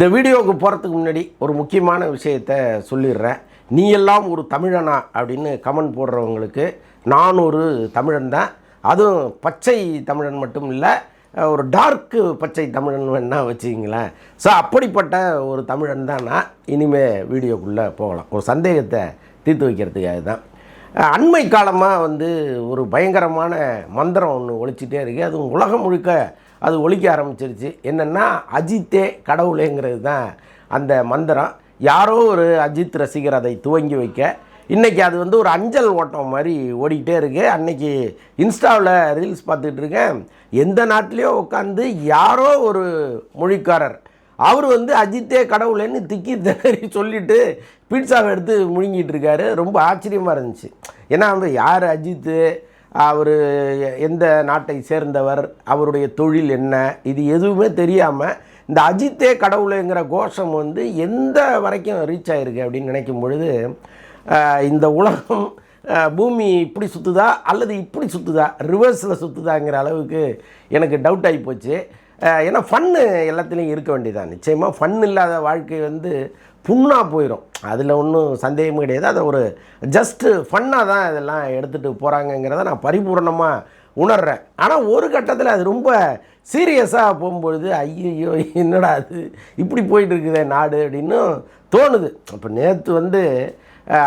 இந்த வீடியோவுக்கு போகிறதுக்கு முன்னாடி ஒரு முக்கியமான விஷயத்த சொல்லிடுறேன். நீ எல்லாம் ஒரு தமிழனா அப்படின்னு கமெண்ட் போடுறவங்களுக்கு நான் ஒரு தமிழன் தான். அதுவும் பச்சை தமிழன் மட்டும் இல்லை ஒரு டார்க்கு பச்சை தமிழன் வேணா வச்சுக்கிங்களேன். ஸோ அப்படிப்பட்ட ஒரு தமிழன் தான் நான். இனிமேல் வீடியோக்குள்ளே போகலாம். ஒரு சந்தேகத்தை தீர்த்து வைக்கிறதுக்காக தான். அண்மை காலமாக வந்து ஒரு பயங்கரமான மந்திரம் ஒன்று ஒழிச்சிட்டே இருக்குது அதுவும் உலகம் முழுக்க அது ஒழிக்க ஆரம்பிச்சிருச்சு. என்னென்னா அஜித்தே கடவுளேங்கிறது தான் அந்த மந்திரம். யாரோ ஒரு அஜித் ரசிகர் அதை துவங்கி வைக்க. இன்றைக்கி அது வந்து ஒரு அஞ்சல் ஓட்டம் மாதிரி ஓடிக்கிட்டே இருக்குது அன்னைக்கு இன்ஸ்டாவில் ரீல்ஸ் பார்த்துட்டு இருக்கேன். எந்த நாட்டிலையோ உட்காந்து யாரோ ஒரு மொழிக்காரர் அவர் வந்து அஜித்தே கடவுளேன்னு திக்கி திணறி சொல்லிட்டு பீட்சாவை எடுத்து முழுங்கிட்டு இருக்காரு. ரொம்ப ஆச்சரியமாக இருந்துச்சு. ஏன்னா வந்து யார் அஜித்து? அவர் எந்த நாட்டை சேர்ந்தவர் அவருடைய தொழில் என்ன இது எதுவுமே தெரியாமல் இந்த அஜித்தே கடவுளுங்கிற கோஷம் வந்து எந்த வரைக்கும் ரீச் ஆகிருக்கு அப்படின்னு நினைக்கும் பொழுது இந்த உலகம் பூமி இப்படி சுற்றுதா அல்லது இப்படி சுற்றுதா ரிவர்ஸில் சுற்றுதாங்கிற அளவுக்கு எனக்கு டவுட் ஆகி போச்சு. ஏன்னா ஃபன்னு எல்லாத்துலேயும் இருக்க வேண்டியதான் நிச்சயமாக ஃபன் இல்லாத வாழ்க்கை வந்து புண்ணாக போயிடும் அதில் ஒன்றும் சந்தேகமும் கிடையாது. அதை ஒரு ஜஸ்ட்டு ஃபன்னாக தான் இதெல்லாம் எடுத்துகிட்டு போகிறாங்கங்கிறத நான் பரிபூர்ணமாக உணர்கிறேன் ஆனால் ஒரு கட்டத்தில் அது ரொம்ப சீரியஸாக போகும்பொழுது ஐயோ என்னடா அது? இப்படி போயிட்டு இருக்குதே நாடு அப்படின்னு தோணுது. இப்போ நேற்று வந்து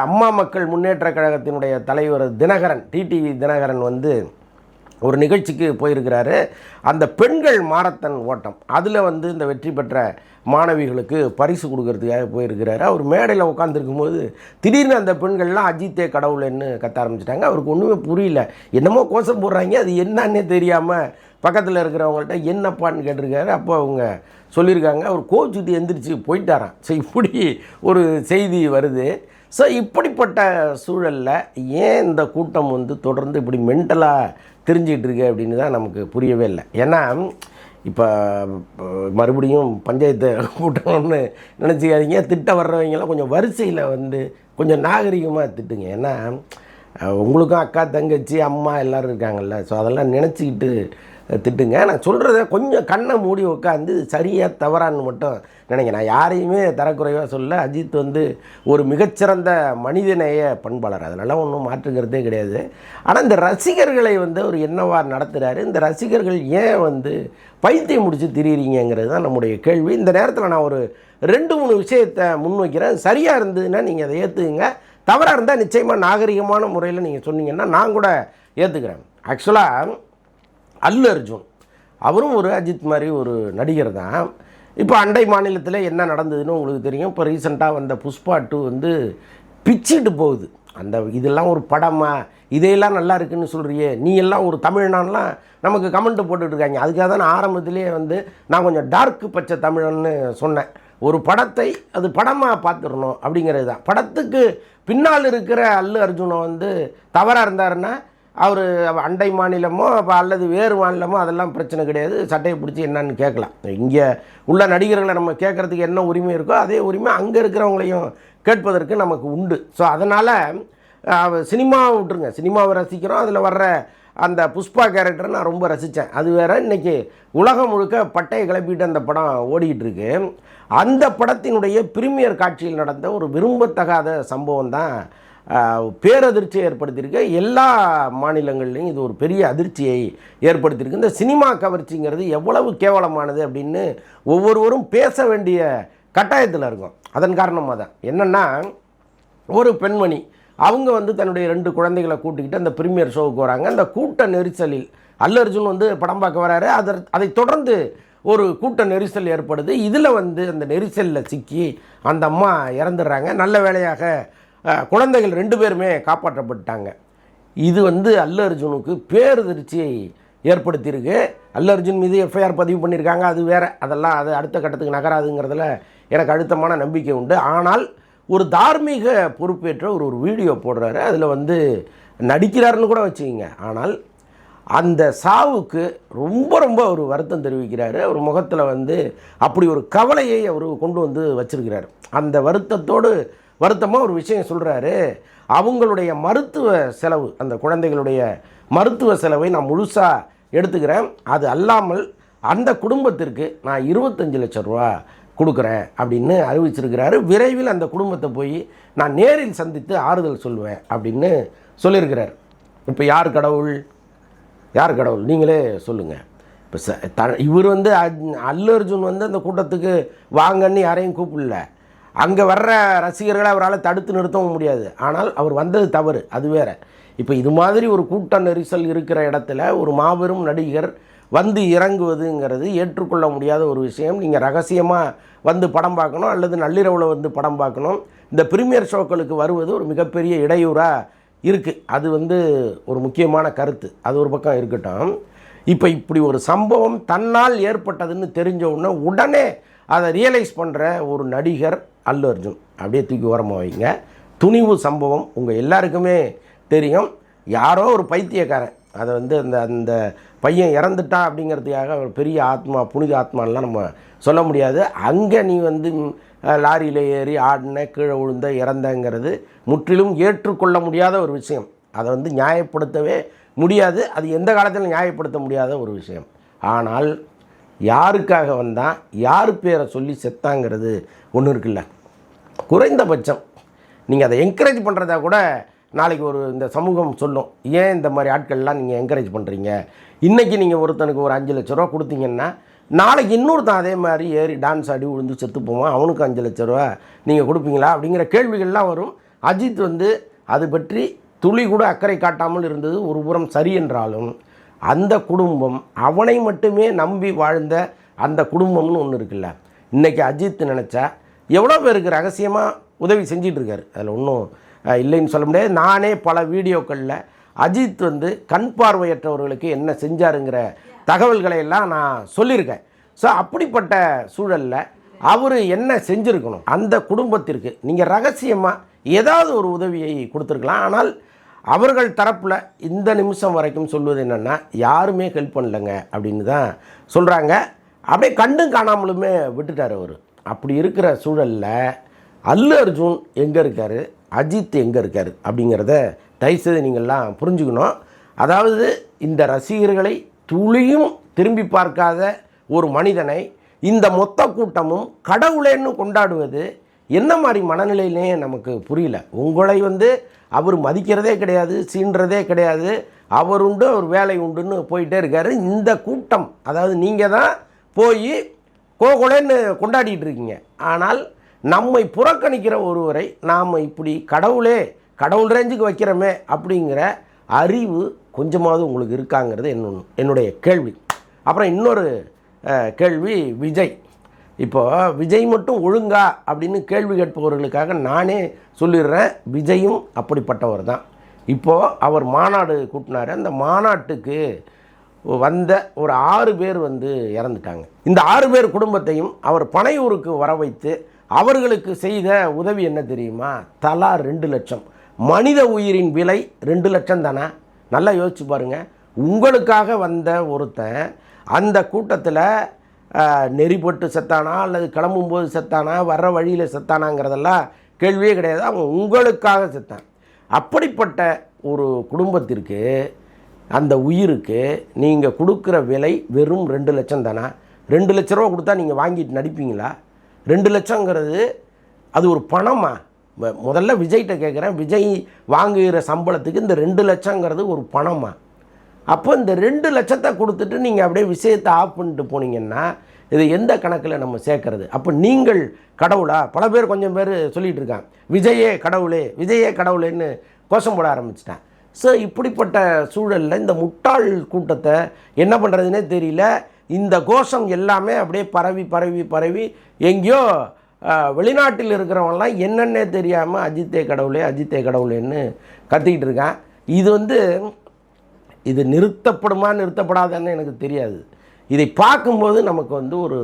அம்மா மக்கள் முன்னேற்ற கழகத்தினுடைய தலைவர் தினகரன் டிடிவி தினகரன் வந்து ஒரு நிகழ்ச்சிக்கு போயிருக்கிறாரு. அந்த பெண்கள் மாரத்தன் ஓட்டம். அதில் வந்து இந்த வெற்றி பெற்ற மாணவிகளுக்கு பரிசு கொடுக்கறதுக்காக போயிருக்கிறாரு. அவர் மேடையில் உட்காந்துருக்கும் போது திடீர்னு அந்த பெண்கள்லாம் அஜித்தே கடவுள்னு கத்த ஆரம்பிச்சிட்டாங்க. அவருக்கு ஒன்றுமே புரியல. என்னமோ கோஷம் போடுறாங்க. அது என்னன்னே தெரியாமல் பக்கத்தில் இருக்கிறவங்கள்ட்ட என்னப்பான்னு கேட்டிருக்காரு. அப்போ அவங்க சொல்லியிருக்காங்க. அவர் கோச்சுட்டு எந்திரிச்சு போயிட்டாராம். ஸோ இப்படி ஒரு செய்தி வருது. ஸோ இப்படிப்பட்ட சூழலில் ஏன் இந்த கூட்டம் வந்து தொடர்ந்து இப்படி மென்டலாக தெரிஞ்சிக்கிட்டு இருக்கு அப்படின்னு தான் நமக்கு புரியவே இல்லை. ஏன்னா இப்போ மறுபடியும் பஞ்சாயத்தை கூட்டணும்னு நினச்சிக்காதீங்க. திட்ட வர்றவங்கெல்லாம் கொஞ்சம் வரிசையில் வந்து கொஞ்சம் நாகரிகமாக திட்டுங்க. ஏன்னா உங்களுக்கும் அக்கா தங்கச்சி அம்மா எல்லோரும் இருக்காங்கல்ல. ஸோ அதெல்லாம் நினச்சிக்கிட்டு திட்டுங்க. நான் சொல்கிறத கொஞ்சம் கண்ணை மூடி உட்காந்து சரியாக தவறான்னு மட்டும் நினைங்க. நான் யாரையுமே தரக்குறைவாக சொல்ல அஜித் வந்து ஒரு மிகச்சிறந்த மனிதநேய பண்பாளர். அதனால ஒன்றும் மாற்றுக்கிறதே கிடையாது. ஆனால் இந்த ரசிகர்களை வந்து அவர் என்னவார் நடத்துகிறாரு இந்த ரசிகர்கள் ஏன் வந்து பைத்தியம் முடிச்சு திரியிறீங்கிறது தான் நம்முடைய கேள்வி. இந்த நேரத்தில் நான் ஒரு ரெண்டு மூணு விஷயத்தை முன்வைக்கிறேன். சரியாக இருந்ததுன்னா நீங்கள் அதை ஏற்றுக்குங்க தவறாக இருந்தால் நிச்சயமாக நாகரிகமான முறையில் நீங்கள் சொன்னீங்கன்னா நான் கூட ஏற்றுக்கிறேன் ஆக்சுவலாக அல்லு அர்ஜுன். அவரும் ஒரு அஜித் மாதிரி ஒரு நடிகர் தான். இப்போ அண்டை மாநிலத்தில் என்ன நடந்ததுன்னு உங்களுக்கு தெரியும். இப்போ ரீசெண்டாக வந்த புஷ்பா டூ வந்து பிச்சுட்டு போகுது. அந்த இதெல்லாம் ஒரு படமா? இதையெல்லாம் நல்லா இருக்குன்னு சொல்கிறியே நீ எல்லாம் ஒரு தமிழ்னான்லாம் நமக்கு கமெண்ட் போட்டுட்டு இருக்காங்க. அதுக்காக தான் நான் ஆரம்பத்திலேயே வந்து நான் கொஞ்சம் டார்க் பச்சை தமிழன்னு சொன்னேன். ஒரு படத்தை அது படமாக பார்த்துடணும் அப்படிங்கிறது தான். படத்துக்கு பின்னால் இருக்கிற அல்லு அர்ஜுனை வந்து தவறாக இருந்தாருன்னா அவர் அண்டை மாநிலமோ அல்லது வேறு மாநிலமோ அதெல்லாம் பிரச்சனை கிடையாது. சட்டையை பிடிச்சி என்னன்னு கேட்கலாம். இங்கே உள்ள நடிகர்களை நம்ம கேட்குறதுக்கு என்ன உரிமை இருக்கோ அதே உரிமை அங்கே இருக்கிறவங்களையும் கேட்பதற்கு நமக்கு உண்டு. ஸோ அதனால் சினிமாவை விட்டுருங்க. சினிமாவை ரசிக்கிறோம். அதில் வர்ற அந்த புஷ்பா கேரக்டரை நான் ரொம்ப ரசித்தேன் அது வேறு இன்னைக்கு உலகம் முழுக்க பட்டையை கிளப்பிட்டு அந்த படம் ஓடிக்கிட்டு இருக்கு அந்த படத்தினுடைய பிரீமியர் காட்சியில் நடந்த ஒரு விரும்பத்தகாத சம்பவம் தான் பேரதிர்ச்சியை ஏற்படுத்தியிருக்கு. எல்லா மாநிலங்கள்லையும் இது ஒரு பெரிய அதிர்ச்சியை ஏற்படுத்தியிருக்கு. இந்த சினிமா கவர்ச்சிங்கிறது எவ்வளவு கேவலமானது அப்படின்னு ஒவ்வொருவரும் பேச வேண்டிய கட்டாயத்தில் இருக்கும். அதன் காரணமாக தான். என்னென்னா ஒரு பெண்மணி அவங்க வந்து தன்னுடைய ரெண்டு குழந்தைகளை கூட்டிக்கிட்டு அந்த ப்ரீமியர் ஷோவுக்கு வராங்க. அந்த கூட்ட நெரிசலில் அல்லு அர்ஜுன் வந்து படம் பார்க்க வராரு. அதை அதை தொடர்ந்து ஒரு கூட்ட நெரிசல் ஏற்படுது. இதில் வந்து அந்த நெரிசலில் சிக்கி அந்த அம்மா இறந்துடுறாங்க. நல்ல வேலையாக குழந்தைகள் ரெண்டு பேருமே காப்பாற்றப்பட்டாங்க இது வந்து அல்ல அர்ஜுனுக்கு பேரதிர்ச்சியை ஏற்படுத்தியிருக்கு. அல்ல அர்ஜுன் மீது எஃப்ஐஆர் பதிவு பண்ணியிருக்காங்க. அது வேற. அதெல்லாம் அது அடுத்த கட்டத்துக்கு நகராதுங்கிறதுல எனக்கு அழுத்தமான நம்பிக்கை உண்டு. ஆனால் ஒரு தார்மீக பொறுப்பேற்ற ஒரு ஒரு வீடியோ போடுறாரு. அதில் வந்து நடிக்கிறாருன்னு கூட வச்சுக்கிங்க. ஆனால் அந்த சாவுக்கு ரொம்ப ரொம்ப ஒரு வருத்தம் தெரிவிக்கிறாரு. அவர் முகத்தில் வந்து அப்படி ஒரு கவலையை அவர் கொண்டு வந்து வச்சுருக்கிறார். அந்த வருத்தத்தோடு வருத்தமாக ஒரு விஷயம் சொல்கிறாரு அவங்களுடைய மருத்துவ செலவு அந்த குழந்தைகளுடைய மருத்துவ செலவை நான் முழுசாக எடுத்துக்கிறேன். அது அல்லாமல் அந்த குடும்பத்திற்கு நான் இருபத்தஞ்சு லட்சம் ரூபா கொடுக்குறேன் அப்படின்னு அறிவிச்சிருக்கிறாரு. விரைவில் அந்த குடும்பத்தை போய் நான் நேரில் சந்தித்து ஆறுதல் சொல்லுவேன் அப்படின்னு சொல்லியிருக்கிறார். இப்போ யார் கடவுள்? யார் கடவுள்? நீங்களே சொல்லுங்கள் இப்போ ச த இவர் வந்து அல்லு அர்ஜுன் வந்து அந்த கூட்டத்துக்கு வாங்கன்னு யாரையும் கூப்பிடல. அங்கே வர்ற ரசிகர்களை அவரால் தடுத்து நிறுத்தவும் முடியாது. ஆனால் அவர் வந்தது தவறு அது வேற. இப்போ இது மாதிரி ஒரு கூட்ட நெரிசல் இருக்கிற இடத்துல ஒரு மாபெரும் நடிகர் வந்து இறங்குவதுங்கிறது ஏற்றுக்கொள்ள முடியாத ஒரு விஷயம். நீங்கள் ரகசியமாக வந்து படம் பார்க்கணும் அல்லது நள்ளிரவில் வந்து படம் பார்க்கணும். இந்த பிரீமியர் ஷோக்களுக்கு வருவது ஒரு மிகப்பெரிய இடையூறாக இருக்குது அது வந்து ஒரு முக்கியமான கருத்து. அது ஒரு பக்கம் இருக்கட்டும். இப்போ இப்படி ஒரு சம்பவம் தன்னால் ஏற்பட்டதுன்னு தெரிஞ்ச உடனே உடனே அதை ரியலைஸ் பண்ணுற ஒரு நடிகர் அல்லு அர்ஜுன் அப்படியே தூக்கி ஓரமாக வைங்க. துணிவு சம்பவம் உங்கள் எல்லாருக்குமே தெரியும். யாரோ ஒரு பைத்தியக்காரன் அதை வந்து அந்த அந்த பையன் இறந்துட்டான் அப்படிங்கிறதுக்காக ஒரு பெரிய ஆத்மா புனித ஆத்மான்லாம் நம்ம சொல்ல முடியாது. அங்கே நீ வந்து லாரியில் ஏறி ஆடின கீழே விழுந்த இறந்தங்கிறது முற்றிலும் ஏற்றுக்கொள்ள முடியாத ஒரு விஷயம். அதை வந்து நியாயப்படுத்தவே முடியாது. அது எந்த காலத்திலும் நியாயப்படுத்த முடியாத ஒரு விஷயம். ஆனால் யாருக்காக வந்தான் யார் பேரை சொல்லி செத்தாங்கிறது ஒன்று இருக்குல்ல? குறைந்தபட்சம் நீங்கள் அதை என்கரேஜ் பண்ணுறதா கூட நாளைக்கு ஒரு இந்த சமூகம் சொல்லும். ஏன் இந்த மாதிரி ஆட்கள்லாம் நீங்கள் என்கரேஜ் பண்ணுறீங்க இன்றைக்கி நீங்கள் ஒருத்தனுக்கு ஒரு அஞ்சு லட்ச ரூபா கொடுத்தீங்கன்னா நாளைக்கு இன்னொருத்தன் அதே மாதிரி ஏறி டான்ஸ் ஆடி விழுந்து செத்து போவான். அவனுக்கு அஞ்சு லட்ச ரூபா நீங்கள் கொடுப்பீங்களா? அப்படிங்கிற கேள்விகள்லாம் வரும். அஜித் வந்து அது பற்றி துளி கூட அக்கறை காட்டாமல் இருந்தது. ஒரு புறம் சரி என்றாலும் அந்த குடும்பம் அவனை மட்டுமே நம்பி வாழ்ந்த அந்த குடும்பம்னு ஒன்று இருக்குல்ல. இன்றைக்கி அஜித் நினச்சா எவ்வளோ பேருக்கு ரகசியமாக உதவி செஞ்சிட்டு அதில் ஒன்றும் இல்லைன்னு சொல்ல முடியாது. நானே பல வீடியோக்களில் அஜித் வந்து கண் பார்வையற்றவர்களுக்கு என்ன செஞ்சாருங்கிற தகவல்களை எல்லாம் நான் சொல்லியிருக்கேன். ஸோ அப்படிப்பட்ட சூழலில் அவர் என்ன செஞ்சுருக்கணும்? அந்த குடும்பத்திற்கு நீங்கள் ரகசியமாக ஏதாவது ஒரு உதவியை கொடுத்துருக்கலாம். ஆனால் அவர்கள் தரப்பில் இந்த நிமிஷம் வரைக்கும் சொல்வது என்னென்னா யாருமே ஹெல்ப் பண்ணலைங்க அப்படின்னு தான் சொல்கிறாங்க அப்படியே கண்டும் காணாமலுமே விட்டுட்டார் அவர். அப்படி இருக்கிற சூழலில் அல்லு அர்ஜுன் எங்கே இருக்கார்? அஜித் எங்கே இருக்கார்? அப்படிங்கிறத தயவுசெய்து நீங்கள்லாம் புரிஞ்சுக்கணும். அதாவது இந்த ரசிகர்களை துளியும் திரும்பி பார்க்காத ஒரு மனிதனை இந்த மொத்த கூட்டமும் கடவுளேன்னு கொண்டாடுவது என்ன மாதிரி மனநிலையிலே நமக்கு புரியல. உங்களை வந்து அவர் மதிக்கிறதே கிடையாது சீன்றதே கிடையாது. அவர் உண்டு அவர் வேலை உண்டுன்னு போயிட்டே இருக்கார். இந்த கூட்டம் அதாவது நீங்கள் தான் போய் கோகோலேன்னு கொண்டாடிட்டு இருக்கீங்க. ஆனால் நம்மை புறக்கணிக்கிற ஒருவரை நாம் இப்படி கடவுளே கடவுள் ரேஞ்சுக்கு வைக்கிறோமே அப்படிங்கிற அறிவு கொஞ்சமாவது உங்களுக்கு இருக்காங்கிறது என்னொன்று என்னுடைய கேள்வி. அப்புறம் இன்னொரு கேள்வி விஜய். இப்போ விஜய் மட்டும் ஒழுங்கா அப்படின்னு கேள்வி கேட்பவர்களுக்காக நானே சொல்லிடுறேன். விஜயும் அப்படிப்பட்டவர் தான். இப்போது அவர் மாநாடு கூட்டினார். அந்த மாநாட்டுக்கு வந்த ஒரு ஆறு பேர் வந்து இறந்துட்டாங்க. இந்த ஆறு பேர் குடும்பத்தையும் அவர் பனையூருக்கு வர வைத்து அவர்களுக்கு செய்த உதவி என்ன தெரியுமா? தலா ரெண்டு லட்சம். மனித உயிரின் விலை ரெண்டு லட்சம் தானே? நல்லா யோசிச்சு பாருங்க. உங்களுக்காக வந்த ஒருத்தன் அந்த கூட்டத்தில் நெறிப்பட்டு செத்தானா அல்லது கிளம்பும்போது செத்தானா வர்ற வழியில் செத்தானாங்கிறதெல்லாம் கேள்வியே கிடையாது. அவன் உங்களுக்காக செத்தான். அப்படிப்பட்ட ஒரு குடும்பத்திற்கு அந்த உயிருக்கு நீங்கள் கொடுக்குற விலை வெறும் ரெண்டு லட்சம் தானே? ரெண்டு லட்ச ரூபா கொடுத்தா நீங்கள் வாங்கிட்டு நடிப்பீங்களா? ரெண்டு லட்சங்கிறது அது ஒரு பணமா? முதல்ல விஜய்கிட்ட கேட்குறேன் விஜய் வாங்குகிற சம்பளத்துக்கு இந்த ரெண்டு லட்சங்கிறது ஒரு பணமா? அப்போ இந்த ரெண்டு லட்சத்தை கொடுத்துட்டு நீங்கள் அப்படியே விஷயத்தை ஆஃப் பண்ணிட்டு போனீங்கன்னா இது எந்த கணக்கில் நம்ம சேர்க்கறது? அப்போ நீங்கள் கடவுளா? பல பேர் கொஞ்சம் பேர் சொல்லிகிட்டு இருக்காங்க. விஜயே கடவுளே விஜயே கடவுளேன்னு கோஷம் போட ஆரம்பிச்சிட்டேன். ஸோ இப்படிப்பட்ட சூழலில் இந்த முட்டாள் கூட்டத்தை என்ன பண்ணுறதுனே தெரியல. இந்த கோஷம் எல்லாமே அப்படியே பரவி பரவி பரவி எங்கேயோ வெளிநாட்டில் இருக்கிறவங்களாம் என்னென்னே தெரியாமல் அஜித்தே கடவுளே அஜித்தே கடவுளேன்னு கத்திக்கிட்டு இருக்கான். இது வந்து இது நிறுத்தப்படுமா நிறுத்தப்படாதான்னு எனக்கு தெரியாது. இதை பார்க்கும்போது நமக்கு வந்து ஒரு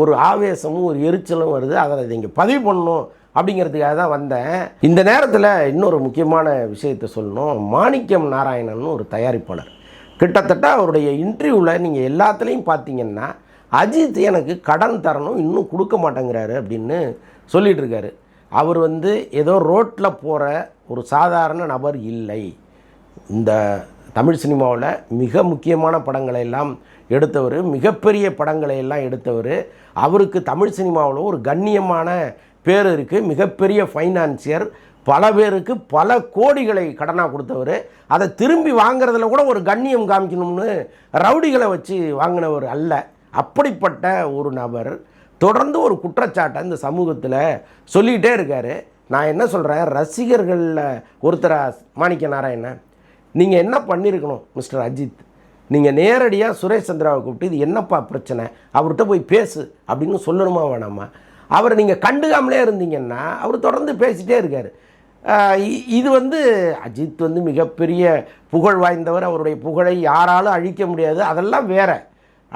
ஒரு ஆவேசமும் ஒரு எரிச்சலும் வருது. அதை இதை இங்கே பதிவு பண்ணணும் அப்படிங்கிறதுக்காக தான் வந்தேன். இந்த நேரத்தில் இன்னொரு முக்கியமான விஷயத்தை சொல்லணும். மாணிக்கம் நாராயணன் ஒரு தயாரிப்பாளர். கிட்டத்தட்ட அவருடைய இன்டர்வியூவில் நீங்கள் எல்லாத்துலேயும் பார்த்தீங்கன்னா அஜித் எனக்கு கடன் தரணும் இன்னும் கொடுக்க மாட்டேங்கிறாரு அப்படின்னு சொல்லிகிட்டு இருக்காரு அவர் வந்து ஏதோ ரோட்டில் போகிற ஒரு சாதாரண நபர் இல்லை. இந்த தமிழ் சினிமாவில் மிக முக்கியமான படங்களை எல்லாம் எடுத்தவர் மிகப்பெரிய படங்களை எல்லாம் எடுத்தவர். அவருக்கு தமிழ் சினிமாவில் ஒரு கண்ணியமான பேர் இருக்குது மிகப்பெரிய ஃபைனான்சியர் பல பேருக்கு பல கோடிகளை கடனாக கொடுத்தவர். அதை திரும்பி வாங்குறதுல கூட ஒரு கண்ணியம் காமிக்கணும்னு ரவுடிகளை வச்சு வாங்கினவர் அல்ல. அப்படிப்பட்ட ஒரு நபர் தொடர்ந்து ஒரு குற்றச்சாட்டை இந்த சமூகத்தில் சொல்லிக்கிட்டே இருக்கார். நான் என்ன சொல்கிறேன் ரசிகர்களில் ஒருத்தரா மாணிக்க நாராயணன். நீங்கள் என்ன பண்ணியிருக்கணும் மிஸ்டர் அஜித்? நீங்கள் நேரடியாக சுரேஷ் சந்திராவை கூப்பிட்டு இது என்னப்பா பிரச்சனை? அவர்கிட்ட போய் பேசு அப்படின்னு சொல்லணுமா வேணாமா? அவரை நீங்கள் கண்டுக்காமலே இருந்தீங்கன்னா அவர் தொடர்ந்து பேசிகிட்டே இருக்கார். இது வந்து அஜித் வந்து மிகப்பெரிய புகழ் வாய்ந்தவர். அவருடைய புகழை யாராலும் அழிக்க முடியாது. அதெல்லாம் வேற.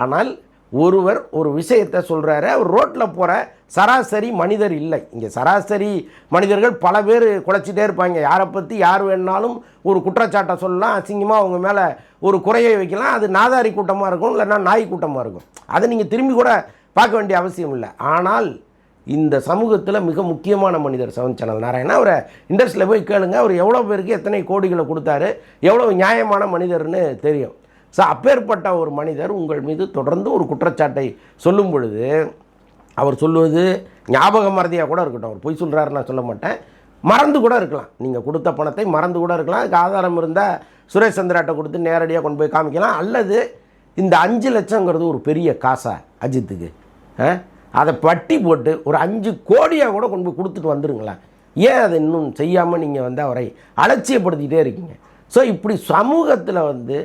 ஆனால் ஒருவர் ஒரு விஷயத்தை சொல்கிறாரு அவர் ரோட்டில் போகிற சராசரி மனிதர் இல்லை. இங்கே சராசரி மனிதர்கள் பல பேர் குலைச்சிட்டே இருப்பாங்க. யாரை பற்றி யார் வேணாலும் ஒரு குற்றச்சாட்டை சொல்லலாம் அசிங்கமாக அவங்க மேலே ஒரு குறையை வைக்கலாம். அது நாதாரி கூட்டமாக இருக்கும் இல்லைன்னா நாய் கூட்டமாக இருக்கும். அதை நீங்கள் திரும்பி கூட பார்க்க வேண்டிய அவசியம் இல்லை. ஆனால் இந்த சமூகத்தில் மிக முக்கியமான மனிதர் செவன் சேனல் நாராயணா அவரை இண்டஸ்ட்ரியில் போய் கேளுங்க. அவர் எவ்வளோ பேருக்கு எத்தனை கோடிகளை கொடுத்தாரு எவ்வளோ நியாயமான மனிதர்னு தெரியும். ஸோ அப்பேற்பட்ட ஒரு மனிதர் உங்கள் மீது தொடர்ந்து ஒரு குற்றச்சாட்டை சொல்லும் பொழுது அவர் சொல்லுவது ஞாபக மறதியாக கூட இருக்கட்டும். அவர் பொய் சொல்கிறாரு நான் சொல்ல மாட்டேன். மறந்து கூட இருக்கலாம். நீங்கள் கொடுத்த பணத்தை மறந்து கூட இருக்கலாம். அதுக்கு ஆதாரம் இருந்தால் சுரேஷ் சந்திராட்டை கொடுத்து நேரடியாக கொண்டு போய் காமிக்கலாம். அல்லது இந்த அஞ்சு லட்சங்கிறது ஒரு பெரிய காசா அஜித்துக்கு? அதை பட்டி போட்டு ஒரு அஞ்சு கோடியாக கூட கொண்டு போய் கொடுத்துட்டு வந்துடுங்களேன் ஏன் அதை இன்னும் செய்யாமல் நீங்கள் வந்து அவரை அலட்சியப்படுத்திக்கிட்டே இருக்கீங்க? ஸோ இப்படி சமூகத்தில் வந்து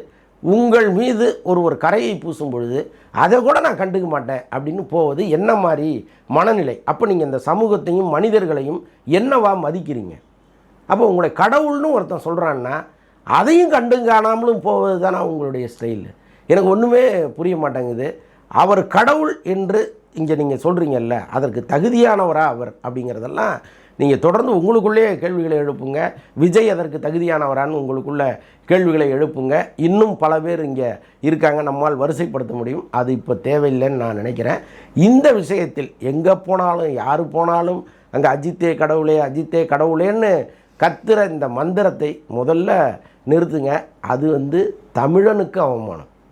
உங்கள் மீது ஒரு ஒரு கரையை பூசும் பொழுது அதை கூட நான் கண்டுக்க மாட்டேன் அப்படின்னு போவது என்ன மாதிரி மனநிலை? அப்போ நீங்கள் இந்த சமூகத்தையும் மனிதர்களையும் என்னவா மதிக்கிறீங்க? அப்போ உங்களை கடவுள்னு ஒருத்தன் சொல்கிறான்னா அதையும் கண்டு காணாமலும் போவது தானே உங்களுடைய ஸ்டைல் எனக்கு ஒன்றுமே புரிய மாட்டேங்குது. அவர் கடவுள் என்று இங்கே நீங்கள் சொல்கிறீங்கல்ல அதற்கு தகுதியானவரா அவர் அப்படிங்கிறதெல்லாம் நீங்கள் தொடர்ந்து உங்களுக்குள்ளே கேள்விகளை எழுப்புங்க. விஜய் அதற்கு தகுதியானவரான்னு உங்களுக்குள்ள கேள்விகளை எழுப்புங்க. இன்னும் பல பேர் இங்கே இருக்காங்க நம்மால் வரிசைப்படுத்த முடியும். அது இப்போ தேவையில்லைன்னு நான் நினைக்கிறேன். இந்த விஷயத்தில் எங்கே போனாலும் யார் போனாலும் அங்கே அஜித்தே கடவுளே அஜித்தே கடவுளேன்னு கத்துற இந்த மந்திரத்தை முதல்ல நிறுத்துங்க. அது வந்து தமிழனுக்கு அவமானம்.